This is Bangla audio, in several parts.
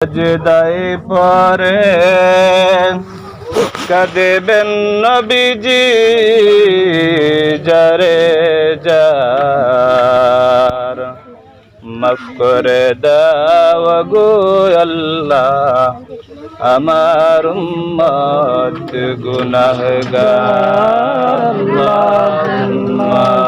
সজদাই পরে কাঁদেবেন নবীজি যারে যার মাফ করে দাও আল্লাহ আমার উম্মত গুনাহগার। আল্লাহুম্মা।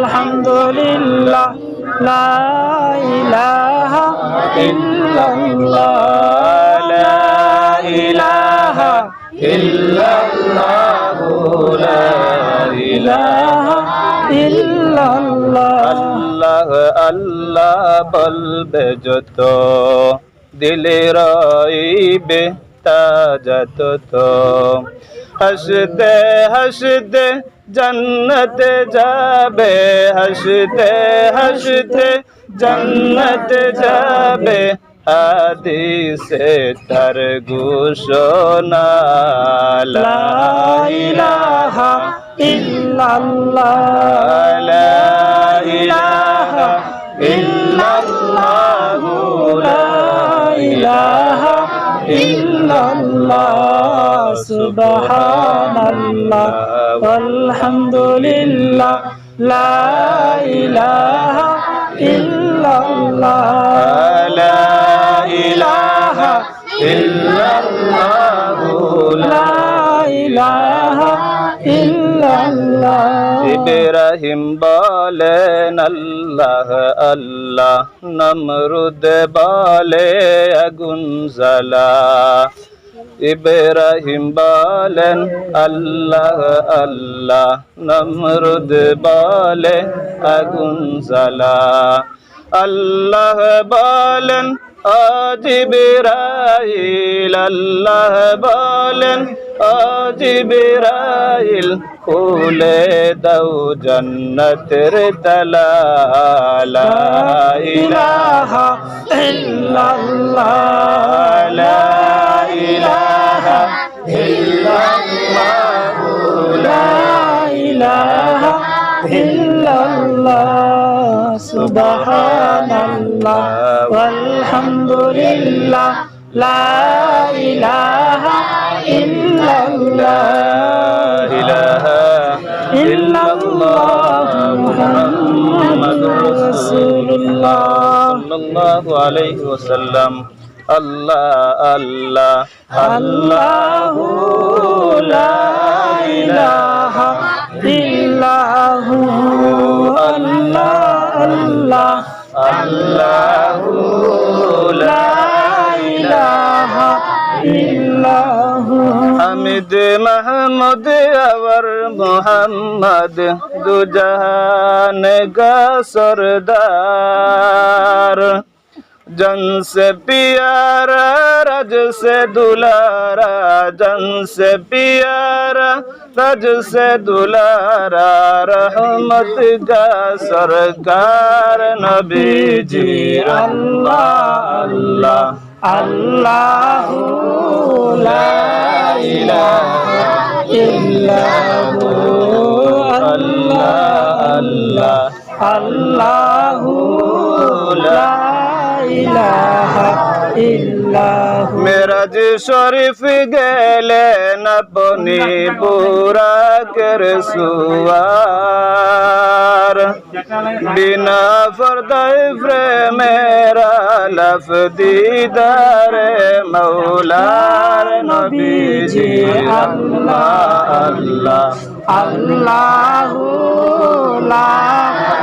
আলহামদুলিল্লাহ, লা ইলাহা ইল্লাল্লাহ, লা ইলাহা ইল্লাল্লাহ, লা ইলাহা ইল্লাল্লাহ, আল্লাহ আল্লাহ বলবে যত, দিলে রইবে যাত তো। হাসতে হাসতে জন্নতে যাবে, হাসতে হাসতে জন্নতে যাবে। আদি তার ঘোষণা, লা ইহা আল্লাহ, সুবহানাল্লাহ, আলহামদুলিল্লাহ, লা ইলাহা ইল্লাল্লাহ, লা ইলাহা ইল্লাল্লাহ, লা ইলাহা ইল্লাল্লাহ। ইব্রাহিম বলেন, আল্লাহ আল্লাহ, নমরুদ বলে, আগুন জ্বালা। ইব্রাহিম বলেন, আল্লাহ আল্লাহ নমরুদ বলে আগুন জ্বালা। আল্লাহ বলেন আজিবিরাইল আল্লাহ বলেন আজিবিরাইল খুলে দাও জন্নতের তালা ইলাহা ইল্লাল্লাহ। লা illallah subhanallah walhamdulillah la ilaha illallah ilaha illallah muhammadur rasulullah sallallahu alaihi wasallam আল্লাহ আল্লাহ আল্লাহ লা আল্লাহ আল্লাহ আল্লাহ আল্লাহ। আল্লাহু লা ইলাহা ইল্লাহু। হামিদ মাহমুদ আবার মোহাম্মদ। দুজাহান গা সরদার। जन से प्यारा रज से दुलारा जन से प्यारा रज से दुलारा रहमत का सरकार नबी जी अल्लाह अल्लाह अल्लाह अल्लाह अल्लाह अल्लाह মেরাজ শরীফ গেলেন আপনি বুরাকের সুয়ার। বিনা ফরদায় প্রেমেরা লফ দিদার মৌলার নবীজি। আল্লাহ আল্লাহ। আল্লাহ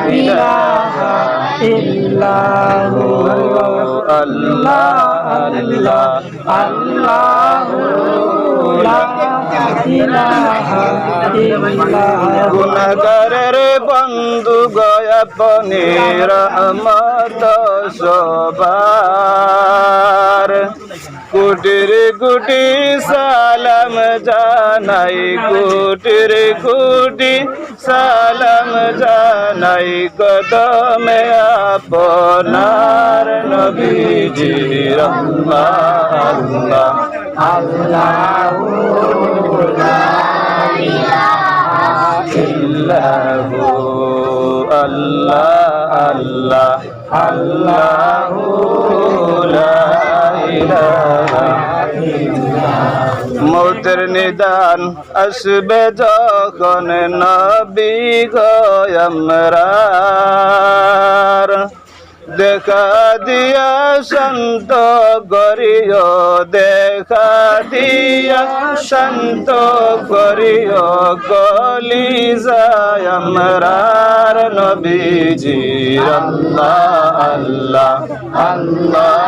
ইলাহা ইল্লাহু আল্লাহ আল্লাহ, আল্লাহু। গুণাগারের বন্ধু গয়াপনি রহমত সবার কুটির কুটি সালাম জানাই, কুটির কুটি সালাম জানাই কদমে আপনার নবীজি আল্লাহ আল্লাহু ইল্লাহু আল্লাহ আল্লাহ আল্লাহু লা ইলাহা মৌতের নিদান আসবে যখন নবী গয়মরার দেখা দিয়া শান্ত করিও, দেখা দিয়া শান্ত করিও, গলি যায় আমরার নবীজি আল্লাহ আল্লাহ আল্লাহ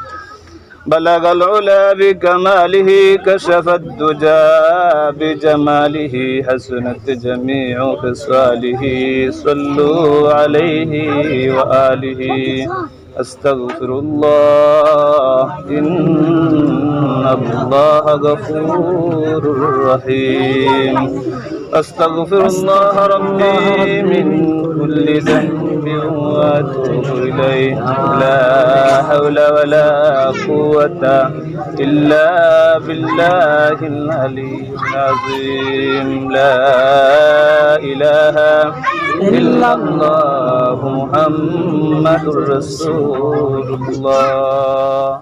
بلغ العلا بكماله كشف الدجى بجماله حسنت جميع خصاله صلوا عليه وآله. أستغفر الله إن الله غفور رحيم. أستغفر الله ربي من كل ذنب. وأتوب إليه. لا حول ولا قوة إلا بالله العلي العظيم. لا إله إلا الله محمد رسول الله.